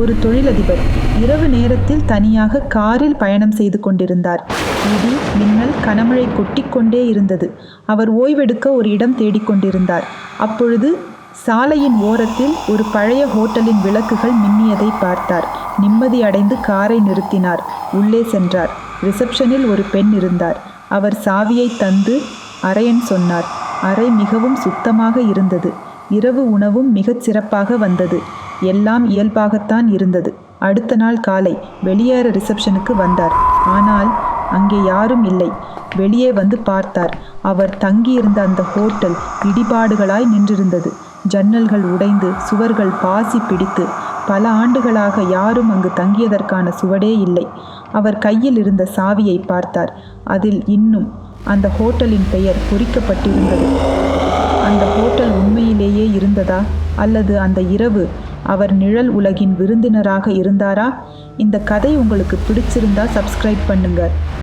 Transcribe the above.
ஒரு தொழிலதிபர். இரவு நேரத்தில் தனியாக காரில் பயணம் செய்து கொண்டிருந்தார். இடி மின்னல் கனமழை கொட்டிக்கொண்டே இருந்தது. அவர் ஓய்வெடுக்க ஒரு இடம் தேடிக்கொண்டிருந்தார் அப்பொழுது சாலையின் ஓரத்தில் ஒரு பழைய ஹோட்டலின் விளக்குகள் மின்னியதை பார்த்தார். நிம்மதி அடைந்து காரை நிறுத்தினார். உள்ளே சென்றார். ரிசப்ஷனில் ஒரு பெண் இருந்தார். அவர் சாவியை தந்து அறையன் சொன்னார். அறை மிகவும் சுத்தமாக இருந்தது. இரவு உணவும் மிகச் சிறப்பாக வந்தது. எல்லாம் இயல்பாகத்தான் இருந்தது. அடுத்த நாள் காலை வெளியேற ரிசப்ஷனுக்கு வந்தார். ஆனால் அங்கே யாரும் இல்லை. வெளியே வந்து பார்த்தார். அவர் தங்கியிருந்த அந்த ஹோட்டல் இடிபாடுகளாய் நின்றிருந்தது. ஜன்னல்கள் உடைந்து சுவர்கள் பாசி பிடித்து பல ஆண்டுகளாக யாரும் அங்கு தங்கியதற்கான சுவடே இல்லை. அவர் கையில் இருந்த சாவியை பார்த்தார். அதில் இன்னும் அந்த ஹோட்டலின் பெயர் பொறிக்கப்பட்டிருந்தது. அந்த ஹோட்டல் இருந்ததா? அல்லது அந்த இரவு அவர் நிழல் உலகின் விருந்தினராக இருந்தாரா? இந்த கதை உங்களுக்கு பிடிச்சிருந்தா சப்ஸ்கிரைப் பண்ணுங்க.